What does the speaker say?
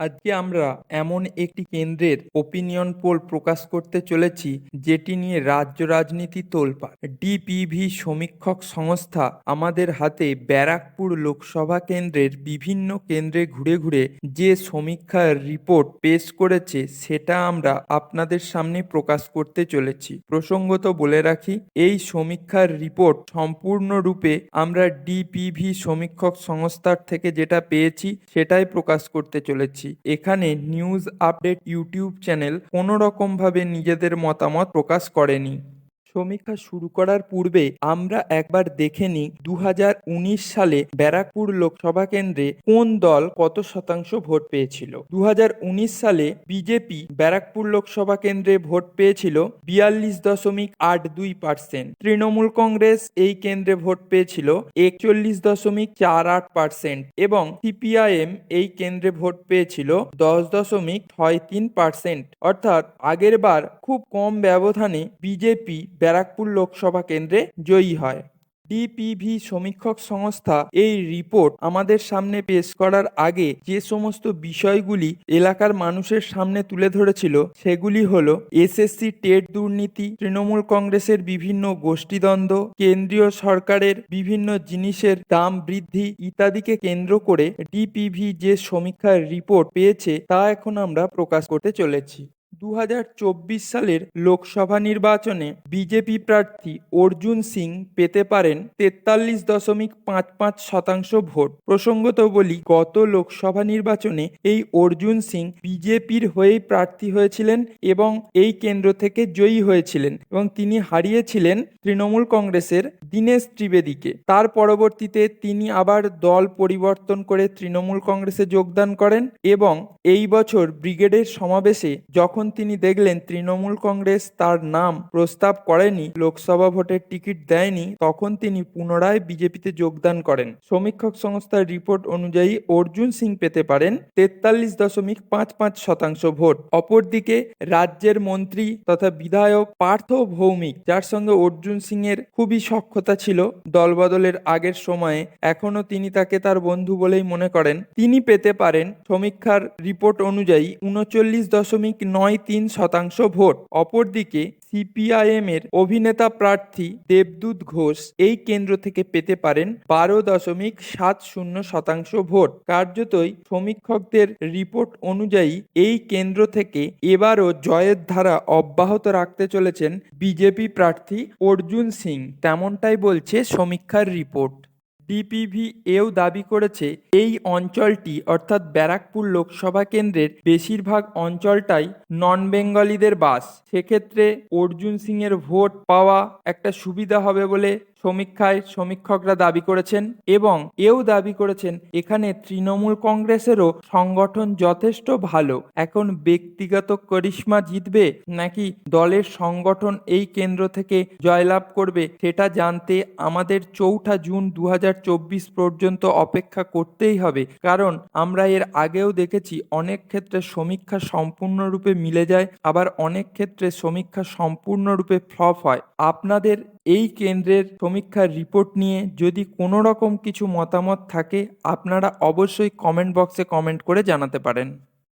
আজকে আমরা এমন একটি কেন্দ্রের ওপিনিয়ন পোল প্রকাশ করতে চলেছি, যেটি নিয়ে রাজ্য রাজনীতি তোলপাড়। ডিপিভি সমীক্ষক সংস্থা আমাদের হাতে ব্যারাকপুর লোকসভা কেন্দ্রের বিভিন্ন কেন্দ্রে ঘুরে ঘুরে যে সমীক্ষার রিপোর্ট পেশ করেছে, সেটা আমরা আপনাদের সামনে প্রকাশ করতে চলেছি। প্রসঙ্গত বলে রাখি, এই সমীক্ষার রিপোর্ট সম্পূর্ণরূপে আমরা ডিপিভি সমীক্ষক সংস্থার থেকে যেটা পেয়েছি, সেটাই প্রকাশ করতে চলেছি। এখানে নিউজ আপডেট ইউটিউব চ্যানেল কোনো রকমভাবে নিজেদের মতামত প্রকাশ করেনি। সমীক্ষা শুরু করার পূর্বে আমরা একবার দেখে নিই দু হাজার উনিশ সালে ব্যারাকপুর লোকসভা কেন্দ্রে কোন দল কত শতাংশ ভোট পেয়েছিল। দু হাজার উনিশ সালে বিজেপি ব্যারাকপুর লোকসভা কেন্দ্রে ভোট পেয়েছিল বিয়াল্লিশ দশমিক আট দুই পার্সেন্ট। তৃণমূল কংগ্রেস এই কেন্দ্রে ভোট পেয়েছিল একচল্লিশ দশমিক চার আট পার্সেন্ট এবং সিপিআইএম এই কেন্দ্রে ভোট পেয়েছিল দশ দশমিক ছয় তিন পার্সেন্ট। অর্থাৎ আগের বার খুব কম ব্যবধানে বিজেপি ব্যারাকপুর লোকসভা কেন্দ্রে জয়ী হয়। ডিপিভি সমীক্ষক সংস্থা এই রিপোর্ট আমাদের সামনে পেশ করার আগে যে সমস্ত বিষয়গুলি এলাকার মানুষের সামনে তুলে ধরেছিল, সেগুলি হল এসএসসি টেট দুর্নীতি, তৃণমূল কংগ্রেসের বিভিন্ন গোষ্ঠীদ্বন্দ্ব, কেন্দ্রীয় সরকারের বিভিন্ন জিনিসের দাম বৃদ্ধি ইত্যাদিকে কেন্দ্র করে ডিপিভি যে সমীক্ষার রিপোর্ট পেয়েছে তা এখন আমরা প্রকাশ করতে চলেছি। দু হাজার চব্বিশ সালের লোকসভা নির্বাচনে বিজেপি প্রার্থী অর্জুন সিং পেতে পারেন তেতাল্লিশ দশমিক পাঁচ পাঁচ শতাংশ ভোট। প্রসঙ্গত বলি, গত লোকসভা নির্বাচনে এই অর্জুন সিং বিজেপির হয়েই প্রার্থী হয়েছিলেন এবং এই কেন্দ্র থেকে জয়ী হয়েছিলেন এবং তিনি হারিয়েছিলেন তৃণমূল কংগ্রেসের দীনেশ ত্রিবেদীকে। তার পরবর্তীতে তিনি আবার দল পরিবর্তন করে তৃণমূল কংগ্রেসে যোগদান করেন এবং এই বছর ব্রিগেডের সমাবেশে যখন তিনি দেখলেন তৃণমূল কংগ্রেস তার নাম প্রস্তাব করেনি, লোকসভা ভোটের টিকিট দেয়নি, তখন তিনি পুনরায় বিজেপিতে যোগদান করেন। সমীক্ষক সংস্থার রিপোর্ট অনুযায়ী অর্জুন সিং পেতে পারেন তেতাল্লিশ দশমিক পাঁচ পাঁচ শতাংশ ভোট। অপরদিকে রাজ্যের মন্ত্রী তথা বিধায়ক পার্থ ভৌমিক, যার সঙ্গে অর্জুন সিং এর খুবই সক্ষতা ছিল, দলবদলের আগের সময়ে এখনও তিনি তাকে তার বন্ধু বলেই মনে করেন। তিনি পেতে পারেন সমীক্ষার রিপোর্ট অনুযায়ী উনচল্লিশ দশমিক নয় তিন শতাংশ ভোট। অপরদিকে সিপিআইএম এর অভিনেতা প্রার্থী দেবদূত ঘোষ এই কেন্দ্র থেকে পেতে পারেন বারো দশমিক সাত শূন্য শতাংশ ভোট। কার্যতই সমীক্ষকদের রিপোর্ট অনুযায়ী এই কেন্দ্র থেকে এবারও জয়ের ধারা অব্যাহত রাখতে চলেছেন বিজেপি প্রার্থী অর্জুন সিং। তেমনটাই বলছে সমীক্ষার রিপোর্ট। ডিপিভি এও দাবি করেছে, এই অঞ্চলটি অর্থাৎ ব্যারাকপুর লোকসভা কেন্দ্রের বেশিরভাগ অঞ্চলটাই নন বেঙ্গলিদের বাস। সেক্ষেত্রে অর্জুন সিংয়ের ভোট পাওয়া একটা সুবিধা হবে বলে সমীক্ষায় সমীক্ষকরা দাবি করেছেন এবং এও দাবি করেছেন, এখানে তৃণমূল কংগ্রেসেরও সংগঠন যথেষ্ট ভালো। এখন ব্যক্তিগত করিশ্মা জিতবে নাকি দলের সংগঠন এই কেন্দ্র থেকে জয়লাভ করবে, সেটা জানতে আমাদের চৌঠা জুন দু হাজার চব্বিশ পর্যন্ত অপেক্ষা করতেই হবে। কারণ আমরা এর আগেও দেখেছি, অনেক ক্ষেত্রে সমীক্ষা সম্পূর্ণরূপে মিলে যায়, আবার অনেক ক্ষেত্রে সমীক্ষা সম্পূর্ণরূপে ফ্লপ হয়। আপনাদের এই কেন্দ্রের সমীক্ষার রিপোর্ট নিয়ে যদি কোনো রকম কিছু মতামত থাকে, আপনারা অবশ্যই কমেন্ট বক্সে কমেন্ট করে জানাতে পারেন।